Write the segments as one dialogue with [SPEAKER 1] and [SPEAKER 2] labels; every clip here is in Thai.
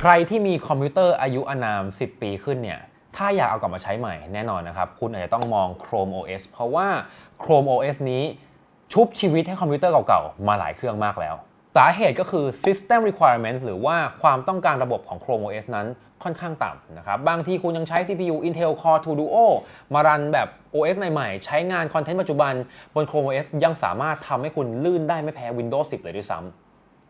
[SPEAKER 1] ใครที่มีคอมพิวเตอร์อายุอานาม 10 ปีขึ้นเนี่ย ถ้าอยากเอากลับมาใช้ใหม่แน่นอนนะครับ คุณอาจจะต้องมอง Chrome OS เพราะว่า Chrome OS นี้ชุบชีวิตให้คอมพิวเตอร์เก่าๆ มาหลายเครื่องมากแล้ว สาเหตุก็คือ System Requirements หรือว่าความต้องการระบบของ Chrome OS นั้นค่อนข้างต่ำนะครับ บางทีคุณยังใช้ CPU Intel Core 2 Duo มารันแบบ OS ใหม่ๆ ใช้งานคอนเทนต์ปัจจุบันบน Chrome OS ยังสามารถทำให้คุณลื่นได้ไม่แพ้ Windows 10 เลยด้วยซ้ำ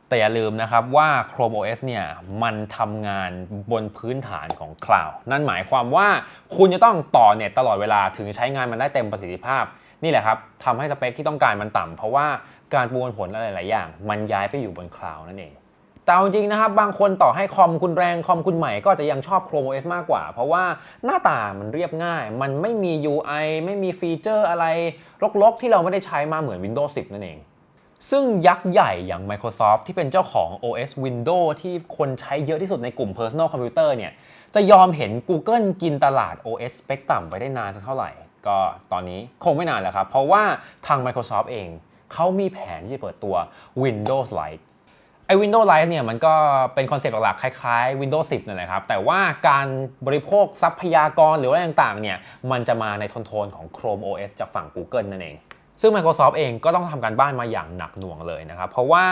[SPEAKER 1] แต่อย่าลืมนะครับว่า Chrome OS เนี่ยมันทำงานบนพื้นฐานของคลาวด์นั่นหมายความว่าคุณจะต้องต่อเน็ตตลอดเวลาถึงใช้งานมันได้เต็มประสิทธิภาพ นี่แหละครับทำให้สเปคที่ต้องการมันต่ำเพราะว่าการประมวลผลอะไรหลายอย่าง มันย้ายไปอยู่บนคลาวด์นั่นเองแต่เอาจริงนะครับ บางคนต่อให้คอมคุณแรงคอมคุณใหม่ก็จะยังชอบ Chrome OS มากกว่า เพราะว่าหน้าตามันเรียบง่าย มันไม่มี UI ไม่มีฟีเจอร์อะไรรกๆ ที่เราไม่ได้ใช้มาเหมือน Windows 10 นั่นเอง ซึ่งยักษ์ใหญ่อย่าง Microsoft ที่เป็นเจ้าของ OS Windows ที่คนใช้เยอะที่สุดในกลุ่ม Personal Computer เนี่ย จะยอมเห็น Google กินตลาด OS สเปกต่ำไปได้นานสักเท่าไหร่ ก็ตอนนี้คงไม่นานแล้วครับ เพราะว่าทาง Microsoft เองเขามีแผนที่จะเปิดตัว Windows Lite ไอ้ Windows Live เนี่ยมันก็เป็นคอนเซ็ปต์หลักๆ คล้ายๆ Windows 10นั่นแหละครับ แต่ว่าการบริโภคทรัพยากรหรือว่าอะไรต่างๆเนี่ยมันจะมาในโทนๆของ Chrome OS จากฝั่ง Google นั่นเอง ซึ่ง Microsoft เองก็ต้องทำการบ้านมาอย่างหนักหน่วงเลยนะครับ เพราะว่า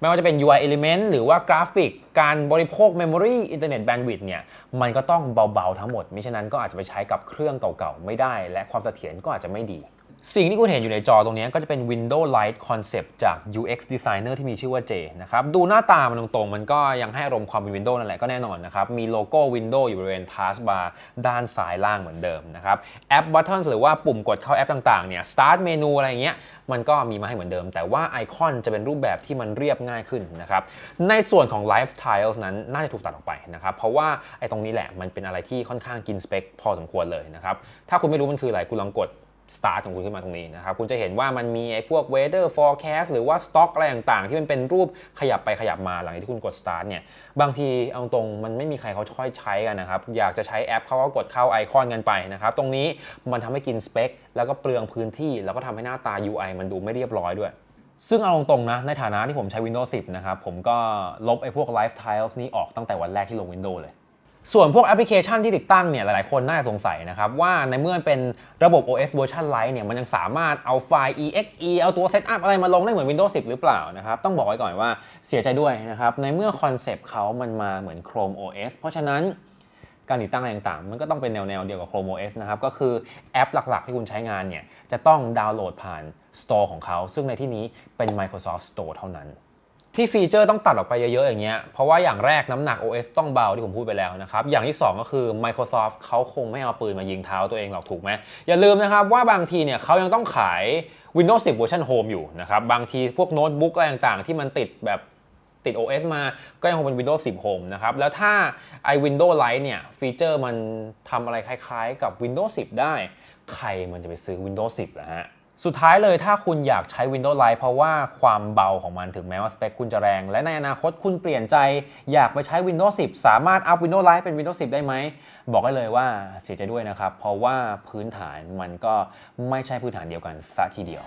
[SPEAKER 1] ไม่ว่าจะเป็น UI element หรือว่ากราฟิก การบริโภค Memory Internet Bandwidth เนี่ย มันก็ต้องเบาๆทั้งหมด มิฉะนั้นก็อาจจะไปใช้กับเครื่องเก่าๆ ไม่ได้ และความเสถียรก็อาจจะไม่ดี สิ่งที่คุณเห็นอยู่ในจอตรงนี้ก็จะเป็น Windows Lite Concept จาก UX Designer ที่มีชื่อว่า J นะครับ ดูหน้าตามันตรงๆ มันก็ยังให้อารมณ์ความเป็น Windows นั่นแหละก็แน่นอนนะครับ มีโลโก้ Windows อยู่บริเวณ Taskbar ด้านซ้ายล่างเหมือนเดิมนะครับแอป Buttons หรือว่าปุ่มกดเข้าแอปต่างๆ เนี่ย Start เมนูอะไรเงี้ย มันก็มีมาให้เหมือนเดิม แต่ว่าไอคอนจะเป็นรูปแบบที่มันเรียบง่ายขึ้นนะครับ ในส่วนของ Live Tiles นั้นน่าจะถูกตัดออกไปนะครับ เพราะว่าไอตรงนี้แหละมันเป็นอะไรที่ค่อนข้างกินสเปคพอสมควรเลยนะครับ ถ้าคุณไม่รู้มันคืออะไรคุณลองกด start ของคุณขึ้นมาตรงนี้นะครับ คุณจะเห็นว่ามันมีไอ้พวก weather forecast หรือว่า stock อะไรต่างๆ ที่มันเป็นรูปขยับไปขยับมาหลังจากที่คุณกด start เนี่ย บางทีเอาตรงมันไม่มีใครเขาค่อยใช้กันนะครับ อยากจะใช้แอปเขาก็กดเข้าไอคอนกันไปนะครับ ตรงนี้มันทำให้กินสเปคแล้วก็เปลืองพื้นที่ แล้วก็ทำให้หน้าตา UI มันดูไม่เรียบร้อยด้วยซึ่งเอาตรงๆนะ ในฐานะที่ผมใช้ Windows 10 นะครับ ผมก็ลบไอ้พวก Live Tiles นี้ออกตั้งแต่วันแรกที่ลง Windows เลย ส่วนพวกแอปพลิเคชันที่ติดตั้งเนี่ยหลาย ๆ คนน่าจะสงสัยนะครับ ว่าในเมื่อมันเป็นระบบ OS เวอร์ชัน Lite เนี่ยมันยังสามารถเอาไฟล์ exe เอาตัว Setup อะไรมาลงได้เหมือน Windows 10 หรือเปล่านะครับ ต้องบอกไว้ก่อนว่าเสียใจด้วยนะครับ ในเมื่อคอนเซปต์เขามันมาเหมือน Chrome OS เพราะฉะนั้นการติดตั้งอะไรต่างๆ มันก็ต้องเป็นแนว ๆ เดียวกับ Chrome OS นะครับ ก็คือแอปหลัก ๆ ที่คุณใช้งานเนี่ยจะต้องดาวน์โหลดผ่าน Store ของเขา ซึ่งในที่นี้เป็น Microsoft Store เท่านั้น ที่ฟีเจอร์ต้องตัดออกไปเยอะๆอย่างเงี้ย เพราะว่าอย่างแรกน้ำหนัก OS ต้องเบาที่ผมพูดไปแล้วนะครับ อย่างที่ 2 ก็คือ Microsoft เขาคงไม่เอาปืนมายิงเท้าตัวเองหรอกถูกไหม อย่าลืมนะครับว่าบางทีเนี่ยเขายังต้องขาย Windows 10เวอร์ชัน Home อยู่นะครับ บางทีพวกโน้ตบุ๊กอะไรต่างๆ ที่มันติดแบบติด OS มาก็ยังคงเป็น Windows 10 Home นะครับ แล้วถ้าไอ Windows Lite เนี่ยฟีเจอร์มันทำอะไรคล้ายๆ กับ Windows 10 ได้ ใครมันจะไปซื้อ Windows 10ล่ะฮะ สุดท้ายเลยถ้าคุณอยากใช้ Windows Live เพราะว่าความเบาของมันถึงแม้ว่าสเปคคุณจะแรง และในอนาคตคุณเปลี่ยนใจอยากไปใช้ Windows 10 สามารถอัพ Windows Live เป็น Windows 10 ได้ไหม บอกได้เลยว่าเสียใจด้วยนะครับ เพราะว่าพื้นฐานมันก็ไม่ใช่พื้นฐานเดียวกันซะทีเดียว